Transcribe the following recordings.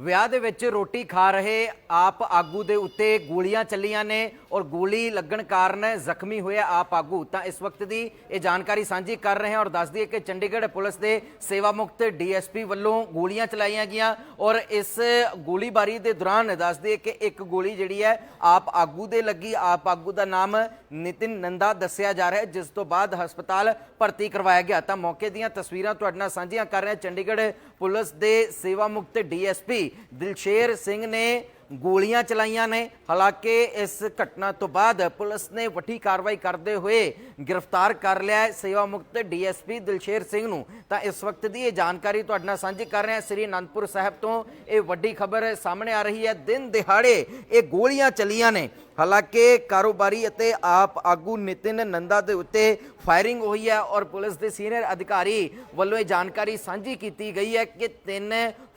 ਵਿਆਹ ਦੇ ਵਿੱਚ ਰੋਟੀ ਖਾ ਰਹੇ ਆਪ ਆਗੂ ਦੇ ਉੱਤੇ ਗੋਲੀਆਂ ਚੱਲੀਆਂ ਨੇ ਔਰ ਗੋਲੀ ਲੱਗਣ ਕਾਰਨ ਜ਼ਖਮੀ ਹੋਇਆ ਆਪ ਆਗੂ। ਤਾਂ ਇਸ ਵਕਤ ਦੀ ਇਹ ਜਾਣਕਾਰੀ ਸਾਂਝੀ ਕਰ ਰਹੇ ਹਾਂ ਔਰ ਦੱਸ ਦਈਏ ਕਿ ਚੰਡੀਗੜ੍ਹ ਪੁਲਿਸ ਦੇ ਸੇਵਾ ਮੁਕਤ ਡੀਐਸਪੀ ਵੱਲੋਂ ਗੋਲੀਆਂ ਚਲਾਈਆਂ ਗਈਆਂ ਔਰ ਇਸ ਗੋਲੀਬਾਰੀ ਦੇ ਦੌਰਾਨ ਦੱਸ ਦਈਏ ਕਿ ਇੱਕ ਗੋਲੀ ਜਿਹੜੀ ਹੈ ਆਪ ਆਗੂ ਦੇ ਲੱਗੀ। ਆਪ ਆਗੂ ਦਾ ਨਾਮ ਨਿਤਿਨ ਨੰਦਾ ਦੱਸਿਆ ਜਾ ਰਿਹਾ ਹੈ, ਜਿਸ ਤੋਂ ਬਾਅਦ ਹਸਪਤਾਲ ਭਰਤੀ ਕਰਵਾਇਆ ਗਿਆ। ਤਾਂ ਮੌਕੇ ਦੀਆਂ ਤਸਵੀਰਾਂ ਤੁਹਾਡੇ ਨਾਲ ਸਾਂਝੀਆਂ ਕਰ ਰਹੇ ਹਾਂ। ਚੰਡੀਗੜ੍ਹ ਪੁਲਿਸ ਦੇ ਸੇਵਾ ਮੁਕਤ ਡੀਐਸਪੀ ਦਿਲਸ਼ੇਰ ਸਿੰਘ ਨੇ ਗੋਲੀਆਂ ਚਲਾਈਆਂ ਨੇ। ਹਾਲਾਂਕਿ ਇਸ ਘਟਨਾ ਤੋਂ ਬਾਅਦ ਪੁਲਿਸ ਨੇ ਵੱਡੀ ਕਾਰਵਾਈ ਕਰਦੇ ਹੋਏ ਗ੍ਰਿਫਤਾਰ ਕਰ ਲਿਆ ਹੈ। ਸੇਵਾ ਮੁਕਤ ਡੀਐਸਪੀ ਦਿਲਸ਼ੇਰ ਸਿੰਘ ਨੂੰ। ਤਾਂ ਇਸ ਵਕਤ ਦੀ ਇਹ ਜਾਣਕਾਰੀ ਤੁਹਾਡੇ ਨਾਲ ਸਾਂਝੀ ਕਰ ਰਹੇ ਹਾਂ। ਸ੍ਰੀ ਅਨੰਦਪੁਰ ਸਾਹਿਬ ਤੋਂ ਇਹ ਵੱਡੀ ਖਬਰ ਸਾਹਮਣੇ ਆ ਰਹੀ ਹੈ। ਦਿਨ ਦਿਹਾੜੇ ਇਹ ਗੋਲੀਆਂ ਚੱਲੀਆਂ ਨੇ। ਹਾਲਾਂਕਿ ਕਾਰੋਬਾਰੀ ਅਤੇ ਆਪ ਆਗੂ ਨਿਤਿਨ ਨੰਦਾ ਦੇ ਉੱਤੇ ਫਾਇਰਿੰਗ ਹੋਈ ਹੈ ਔਰ ਪੁਲਿਸ ਦੇ ਸੀਨੀਅਰ ਅਧਿਕਾਰੀ ਵੱਲੋਂ ਇਹ ਜਾਣਕਾਰੀ ਸਾਂਝੀ ਕੀਤੀ ਗਈ ਹੈ ਕਿ ਤਿੰਨ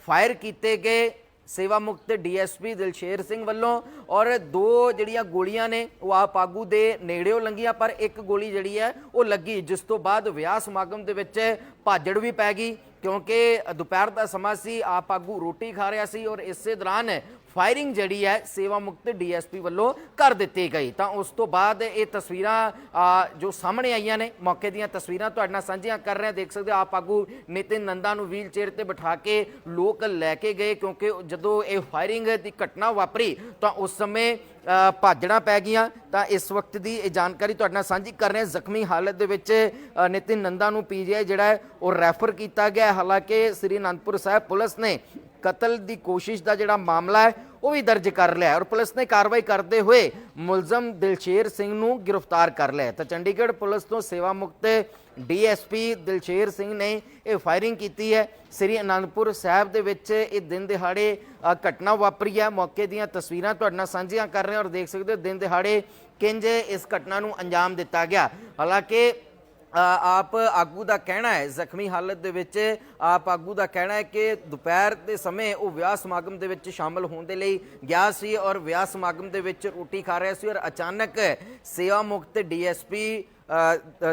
ਫਾਇਰ ਕੀਤੇ ਗਏ ਸੇਵਾ ਮੁਕਤ ਡੀਐਸਪੀ ਦਿਲਸ਼ੇਰ ਸਿੰਘ ਵੱਲੋਂ ਔਰ ਦੋ ਜਿਹੜੀਆਂ ਗੋਲੀਆਂ ਨੇ, ਉਹ ਆਪ ਆਗੂ ਦੇ ਨੇੜਿਓਂ ਲੰਗੀਆਂ ਪਰ ਇੱਕ ਗੋਲੀ ਜਿਹੜੀ ਹੈ, ਉਹ ਲੱਗੀ, ਜਿਸ ਤੋਂ ਬਾਅਦ ਵਿਆਹ ਸਮਾਗਮ ਦੇ ਵਿੱਚ ਭਾਜੜ ਵੀ ਪੈ ਗਈ, ਕਿਉਂਕਿ ਦੁਪਹਿਰ ਦਾ ਸਮਾਂ ਸੀ, ਆਪ ਆਗੂ ਰੋਟੀ ਖਾ ਰਿਹਾ ਸੀ ਔਰ ਇਸੇ ਦੌਰਾਨ ਫਾਇਰਿੰਗ ਜਿਹੜੀ ਹੈ, ਸੇਵਾ ਮੁਕਤ ਡੀਐਸਪੀ ਵੱਲੋਂ ਕਰ ਦਿੱਤੀ ਗਈ। ਤਾਂ ਉਸ ਤੋਂ ਬਾਅਦ ਇਹ ਤਸਵੀਰਾਂ ਜੋ ਸਾਹਮਣੇ ਆਈਆਂ ਨੇ, ਮੌਕੇ ਦੀਆਂ ਤਸਵੀਰਾਂ ਤੁਹਾਡੇ ਨਾਲ ਸਾਂਝੀਆਂ ਕਰ ਰਹੇ ਦੇਖ ਸਕਦੇ ਹੋ, ਆਪ ਆਗੂ ਨਿਤਿਨ ਨੰਦਾ ਨੂੰ ਵੀਲ ਚੇਅਰ ਤੇ ਬਿਠਾ ਕੇ ਲੋਕ ਲੈ ਕੇ ਗਏ, ਕਿਉਂਕਿ ਜਦੋਂ ਇਹ ਫਾਇਰਿੰਗ ਦੀ ਘਟਨਾ ਵਾਪਰੀ, ਤਾਂ ਉਸ ਸਮੇਂ ਅ, ਭਾਜੜਾਂ ਪੈ ਗਈਆਂ ਤਾਂ ਇਸ ਵਕਤ ਦੀ ਇਹ ਜਾਣਕਾਰੀ ਤੁਹਾਡੇ ਨਾਲ ਸਾਂਝੀ ਕਰ ਰਹੇ ਹਾਂ। ਜ਼ਖਮੀ ਹਾਲਤ ਦੇ ਵਿੱਚ ਨਿਤਿਨ ਨੰਦਾ ਨੂੰ ਪੀਜੀਆਈ ਜਿਹੜਾ ਹੈ ਉਹ ਰੈਫਰ ਕੀਤਾ ਗਿਆ ਹਾਲਾਂਕਿ ਸ੍ਰੀ ਅਨੰਦਪੁਰ ਸਾਹਿਬ ਪੁਲਿਸ ਨੇ ਕਤਲ ਦੀ ਕੋਸ਼ਿਸ਼ ਦਾ ਜਿਹੜਾ ਮਾਮਲਾ ਹੈ, ਉਹ ਵੀ ਦਰਜ ਕਰ ਲਿਆ ਔਰ ਪੁਲਿਸ ਨੇ ਕਾਰਵਾਈ ਕਰਦੇ ਹੋਏ ਮੁਲਜ਼ਮ ਦਿਲਸ਼ੇਰ ਸਿੰਘ ਨੂੰ ਗ੍ਰਿਫਤਾਰ ਕਰ ਲਿਆ ਤਾਂ ਚੰਡੀਗੜ੍ਹ ਪੁਲਿਸ ਤੋਂ ਸੇਵਾ ਮੁਕਤ ਡੀਐਸਪੀ ਦਿਲਸ਼ੇਰ ਸਿੰਘ ਨੇ ਇਹ ਫਾਇਰਿੰਗ ਕੀਤੀ ਹੈ। ਸ੍ਰੀ ਅਨੰਦਪੁਰ ਸਾਹਿਬ ਦੇ ਵਿੱਚ ਇਹ ਦਿਨ ਦਿਹਾੜੇ ਘਟਨਾ ਵਾਪਰੀ ਹੈ। ਮੌਕੇ ਦੀਆਂ ਤਸਵੀਰਾਂ ਤੁਹਾਡੇ ਨਾਲ ਸਾਂਝੀਆਂ ਕਰ ਰਹੇ ਹਾਂ ਔਰ ਦੇਖ ਸਕਦੇ ਹੋ ਦਿਨ ਦਿਹਾੜੇ ਕਿੰਜ ਇਸ ਘਟਨਾ ਨੂੰ ਅੰਜਾਮ ਦਿੱਤਾ ਗਿਆ। ਹਾਲਾਂਕਿ ਆਪ ਆਗੂ ਦਾ ਕਹਿਣਾ ਹੈ, ਜ਼ਖਮੀ ਹਾਲਤ ਦੇ ਵਿੱਚ ਆਪ ਆਗੂ ਦਾ ਕਹਿਣਾ ਹੈ ਕਿ ਦੁਪਹਿਰ ਦੇ ਸਮੇਂ ਉਹ ਵਿਆਹ ਸਮਾਗਮ ਦੇ ਵਿੱਚ ਸ਼ਾਮਲ ਹੋਣ ਦੇ ਲਈ ਗਿਆ ਸੀ ਔਰ ਵਿਆਹ ਸਮਾਗਮ ਦੇ ਵਿੱਚ ਰੋਟੀ ਖਾ ਰਿਹਾ ਸੀ ਔਰ ਅਚਾਨਕ ਸੇਵਾ ਮੁਕਤ ਡੀਐਸਪੀ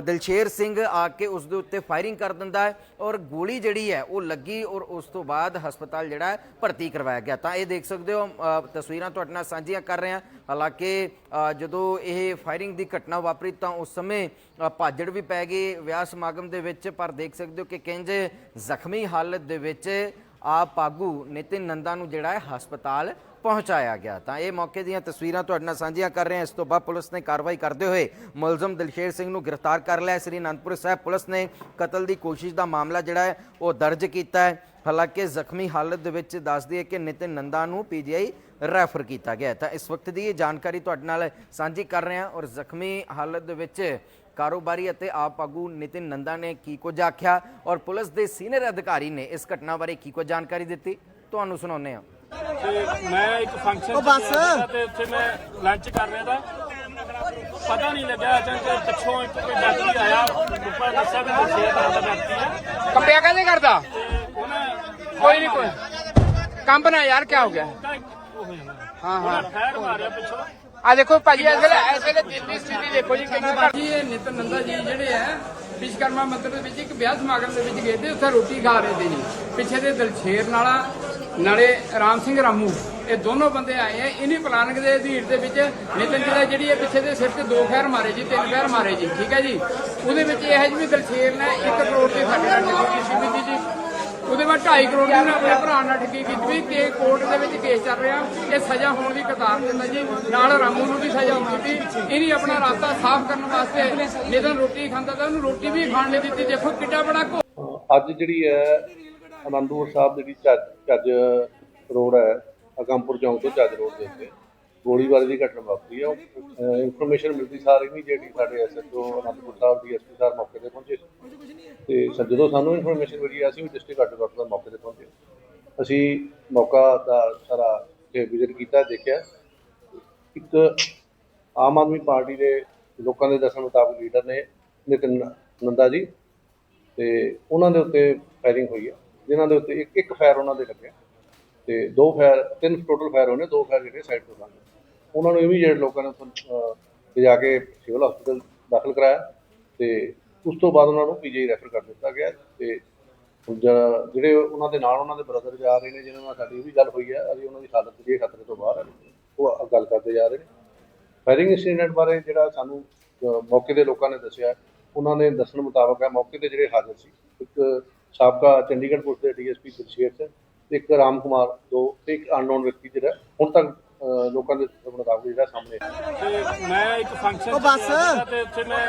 ਦਿਲਸ਼ੇਰ ਸਿੰਘ ਆ ਕੇ ਉਸ ਦੇ ਉੱਤੇ ਫਾਇਰਿੰਗ ਕਰ ਦਿੰਦਾ ਹੈ ਔਰ ਗੋਲੀ ਜਿਹੜੀ ਹੈ ਉਹ ਲੱਗੀ ਔਰ ਉਸ ਤੋਂ ਬਾਅਦ ਹਸਪਤਾਲ ਜਿਹੜਾ ਹੈ ਭਰਤੀ ਕਰਵਾਇਆ ਗਿਆ। ਤਾਂ ਇਹ ਦੇਖ ਸਕਦੇ ਹੋ ਤਸਵੀਰਾਂ ਤੁਹਾਡੇ ਨਾਲ ਸਾਂਝੀਆਂ ਕਰ ਰਹੇ ਹਾਂ। ਹਾਲਾਂਕਿ ਜਦੋਂ ਇਹ ਫਾਇਰਿੰਗ ਦੀ ਘਟਨਾ ਵਾਪਰੀ ਤਾਂ ਉਸ ਸਮੇਂ ਭਾਜੜ ਵੀ ਪੈ ਗਈ ਵਿਆਹ ਸਮਾਗਮ ਦੇ ਵਿੱਚ, ਪਰ ਦੇਖ ਸਕਦੇ ਹੋ ਕਿ ਕਿੰਜ ਜ਼ਖਮੀ ਹਾਲਤ ਦੇ ਵਿੱਚ ਆਪ ਆਗੂ ਨਿਤਿਨ ਨੰਦਾ ਨੂੰ ਜਿਹੜਾ ਹੈ ਹਸਪਤਾਲ ਪਹੁੰਚਾਇਆ ਗਿਆ। ਤਾਂ ਇਹ ਮੌਕੇ ਦੀਆਂ ਤਸਵੀਰਾਂ ਤੁਹਾਡੇ ਨਾਲ ਸਾਂਝੀਆਂ ਕਰ ਰਹੇ ਹਾਂ। ਇਸ ਤੋਂ ਬਾਅਦ ਪੁਲਿਸ ਨੇ ਕਾਰਵਾਈ ਕਰਦੇ ਹੋਏ ਮੁਲਜ਼ਮ ਦਿਲਸ਼ੇਰ ਸਿੰਘ ਨੂੰ ਗ੍ਰਿਫਤਾਰ ਕਰ ਲਿਆ। ਸ੍ਰੀ ਅਨੰਦਪੁਰ ਸਾਹਿਬ ਪੁਲਿਸ ਨੇ ਕਤਲ ਦੀ ਕੋਸ਼ਿਸ਼ ਦਾ ਮਾਮਲਾ ਜਿਹੜਾ ਹੈ ਉਹ ਦਰਜ ਕੀਤਾ ਹੈ। ਹਾਲਾਂਕਿ ਜ਼ਖਮੀ ਹਾਲਤ ਦੇ ਵਿੱਚ ਦੱਸਦੀ ਹੈ ਕਿ ਨਿਤਿਨ ਨੰਦਾ ਨੂੰ ਪੀਜੀਆਈ ਰੈਫਰ ਕੀਤਾ ਗਿਆ। ਤਾਂ ਇਸ ਵਕਤ ਦੀ ਇਹ ਜਾਣਕਾਰੀ ਤੁਹਾਡੇ ਨਾਲ ਸਾਂਝੀ ਕਰ ਰਹੇ ਹਾਂ ਔਰ ਜ਼ਖਮੀ ਹਾਲਤ ਦੇ ਵਿੱਚ ਕਾਰੋਬਾਰੀ ਅਤੇ ਆਪ ਆਗੂ ਨਿਤਿਨ ਨੰਦਾ ਨੇ ਕੀ ਕੁਝ ਆਖਿਆ ਔਰ ਪੁਲਿਸ ਦੇ ਸੀਨੀਅਰ ਅਧਿਕਾਰੀ ਨੇ ਇਸ ਘਟਨਾ ਬਾਰੇ ਕੀ ਕੁਝ ਜਾਣਕਾਰੀ ਦਿੱਤੀ? ਤੁਹਾਨੂੰ ਸੁਣਾਉਂਦੇ ਹਾਂ। ਤੇ ਮੈਂ ਇੱਕ ਫੰਕਸ਼ਨ ਤੇ ਉੱਥੇ ਮੈਂ ਲੰਚ ਕਰ ਰਿਹਾ ਤਾਂ ਪਤਾ ਨਹੀਂ ਲੱਗਿਆ ਅਚਾਨਕ ਪਿੱਛੋਂ ਇੱਕ ਕੋਈ ਵਿਅਕਤੀ ਆਇਆ। ਉੱਪਰ ਦੱਸਿਆ ਵੀ ਦੱਸਿਆ ਤਾਂ ਦਾ ਵਿਅਕਤੀ ਹੈ। ਕੰਪਿਆ ਕਹਿੰਦੇ ਕਰਦਾ? ਕੋਈ ਨਹੀਂ ਕੋਈ ਕੰਪ ਨਾ ਯਾਰ ਕੀ ਹੋ ਗਿਆ? ਹਾਂ ਹਾਂ। ਉਹਨੇ ਮਾਰਿਆ ਪਿੱਛੋਂ ਆ ਦੇਖੋ ਭਾਜੀ, ਇਸ ਵੇਲੇ ਇਸ ਵੇਲੇ ਦਿੱਲੀ ਸਥਿਤੀ ਦੇਖੋ ਜੀ ਕਿੰਨੀ ਭਾਜੀ ਇਹ ਨਿਤਨ ਨੰਦਾ ਜੀ ਜਿਹੜੇ ਆ ਵਿਸ਼ਕਰਮਾ ਮੰਦਿਰ ਦੇ ਵਿੱਚ ਇੱਕ ਵਿਆਹ ਸਮਾਗਮ ਦੇ ਵਿੱਚ ਗਏ ਤੇ ਉੱਥੇ ਰੋਟੀ ਖਾ ਰਹੇ ਤੇ ਜੀ। ਪਿੱਛੇ ਦੇ ਦਲਸ਼ੇਰ ਨਾਲਾ, ਨਾਲੇ ਰਾਮ ਸਿੰਘ ਰਾਮੂ, ਇਹ ਦੋਨੋਂ ਬੰਦੇ ਆਏ ਆ। ਇਨੀ ਪਲਾਨਿੰਗ ਦੇ ਅਧੀਰ ਦੇ ਵਿੱਚ ਨਿਤਨ ਜੀ ਦਾ ਜਿਹੜੀ ਇਹ ਪਿੱਛੇ ਦੇ ਸਿਰ ਤੇ ਦੋ ਫੈਰ ਮਾਰੇ ਜੀ, ਤਿੰਨ ਫੈਰ ਮਾਰੇ ਜੀ, ਠੀਕ ਹੈ ਜੀ? ਉਹਦੇ ਵਿੱਚ ਇਹ ਹੈ ਜੀ ਵੀ ਦਲਸ਼ੇਰ ਨੇ 1 ਕਰੋੜ ਦੀ ਸਾਡੇ ਨਾਲ ਠੱਗੀ ਕੀਤੀ ਸੀ ਜੀ। ਉਹਦੇ ਬਾਅਦ 2.5 ਕਰੋੜ ਦੀ ਉਹਨੇ ਆਪਣੇ ਭਰਾ ਨਾਲ ਠੱਗੀ ਕੀਤੀ ਵੀ ਕੋਰਟ ਦੇ ਵਿੱਚ ਕੇਸ ਚੱਲ ਰਿਹਾ ਇਹ ਸਜ਼ਾ ਹੋਣ ਦੀ ਕਤਾਰ ਦਿੰਦਾ ਜੀ। ਨਾਲ ਰਾਮੂ ਨੂੰ ਵੀ ਸਜ਼ਾ ਹੋਣੀ ਸੀ। ਇਹਨੇ ਆਪਣਾ ਰਾਸਤਾ ਸਾਫ਼ ਕਰਨ ਵਾਸਤੇ ਨਿਤਨ ਰੋਟੀ ਖਾਂਦਾ ਤਾਂ ਉਹਨੂੰ ਰੋਟੀ ਵੀ ਖਾਣ ਨਹੀਂ ਦਿੱਤੀ। ਦੇਖੋ ਕਿੱਡਾ ਬੜਾ ਅੱਜ ਜਿਹੜੀ ਹੈ, ਅਨੰਦਪੁਰ ਸਾਹਿਬ ਜਿਹੜੀ ਚੱਜ ਚੱਜ ਰੋਡ ਹੈ, ਅਗੰਪੁਰ ਚੌਂਕ ਤੋਂ ਚੱਜ ਰੋਡ ਦੇ ਉੱਤੇ ਗੋਲੀਬਾਰੀ ਦੀ ਘਟਨਾ ਵਾਪਰੀ ਹੈ। ਇਨਫੋਰਮੇਸ਼ਨ ਮਿਲਦੀ ਸਾਰ ਇਮੀਡੀਏਟਲੀ ਸਾਡੇ ਐਸਐਚਓ ਅਨੰਦਪੁਰ ਸਾਹਿਬ ਦੀ ਐਸਪੀ ਸਾਹਿਬ ਮੌਕੇ ਤੇ ਪਹੁੰਚੇ। ਤੇ ਸਰ ਜਦੋਂ ਸਾਨੂੰ ਇਨਫੋਰਮੇਸ਼ਨ ਮਿਲੀ ਅਸੀਂ ਵੀ ਡਿਸਟ੍ਰਿਕਟ ਹੈੱਡਕੁਆਟਰ ਦਾ ਮੌਕੇ ਤੇ ਪਹੁੰਚੇ। ਅਸੀਂ ਮੌਕਾ ਦਾ ਸਾਰਾ ਤੇ ਵਿਜ਼ਿਟ ਕੀਤਾ ਦੇਖਿਆ। ਇੱਕ ਆਮ ਆਦਮੀ ਪਾਰਟੀ ਦੇ ਲੋਕਾਂ ਦੇ ਦੱਸਣ ਮੁਤਾਬਕ ਲੀਡਰ ਨੇ ਨਿਤਿਨ ਨੰਦਾ ਜੀ ਤੇ ਉਹਨਾਂ ਦੇ ਉੱਤੇ ਫਾਇਰਿੰਗ ਹੋਈ ਹੈ ਜਿਨ੍ਹਾਂ ਦੇ ਉੱਤੇ ਇੱਕ ਇੱਕ ਫਾਇਰ ਉਹਨਾਂ ਦੇ ਲੱਗਿਆ। ਤੇ ਦੋ ਫਾਇਰ ਤਿੰਨ ਟੋਟਲ ਫਾਇਰ ਹੋਣੇ ਦੋ ਫਾਇਰ ਜਿਹੜੇ ਸਾਈਡ ਤੋਂ ਲੱਗੇ ਉਹਨਾਂ ਨੂੰ ਇਮੀਡੀਏਟ ਲੋਕਾਂ ਨੇ ਉੱਥੋਂ ਅਹ, ਲਿਜਾ ਕੇ ਸਿਵਲ ਹਸਪੀਟਲ ਦਾਖਲ ਕਰਾਇਆ ਤੇ ਉਸ ਤੋਂ ਬਾਅਦ ਉਹਨਾਂ ਨੂੰ ਪੀਜੀ ਰੈਫਰ ਕਰ ਦਿੱਤਾ ਗਿਆ ਤੇ ਜਿਹੜਾ- ਉਹਨਾਂ ਦੇ ਨਾਲ ਉਹਨਾਂ ਦੇ ਬ੍ਰਦਰ ਜਾ ਰਹੇ ਨੇ ਜਿਹਨਾਂ ਨਾਲ ਸਾਡੀ ਵੀ ਗੱਲ ਹੋਈ ਹੈ ਅਸੀਂ ਉਹਨਾਂ ਦੀ ਹਾਲਤ ਜਿਹੜੀ ਖਤਰੇ ਤੋਂ ਬਾਹਰ ਹੈ ਉਹ ਗੱਲ ਕਰਦੇ ਜਾ ਰਹੇ ਨੇ। ਫਾਇਰਿੰਗ ਇਨਸੀਡੈਂਟ ਬਾਰੇ ਜਿਹੜਾ ਸਾਨੂੰ ਮੌਕੇ ਦੇ ਲੋਕਾਂ ਨੇ ਦੱਸਿਆ ਉਹਨਾਂ ਨੇ ਦੱਸਣ ਮੁਤਾਬਕ ਹੈ ਮੌਕੇ ਤੇ ਜਿਹੜੇ ਹਾਜ਼ਰ ਸੀ ਇੱਕ ਸਾਬਕਾ ਚੰਡੀਗੜ੍ਹ ਪੁਲਿਸ ਦੇ ਡੀਐਸਪੀ ਦਿਲਸ਼ੇਰ ਸਿੰਘ ਤੇ ਇੱਕ ਰਾਮ ਕੁਮਾਰ ਦੋ ਤੇ ਇੱਕ ਅਨਨੋਨ ਵਿਅਕਤੀ ਜਿਹੜਾ ਹੁਣ ਤੱਕ ਲੋਕਾਂ ਦੇ ਮੁਤਾਬਕ ਜਿਹੜਾ ਸਾਹਮਣੇ ਤੇ ਮੈਂ ਇੱਕ ਫੰਕਸ਼ਨ ਤੇ ਉੱਥੇ ਮੈਂ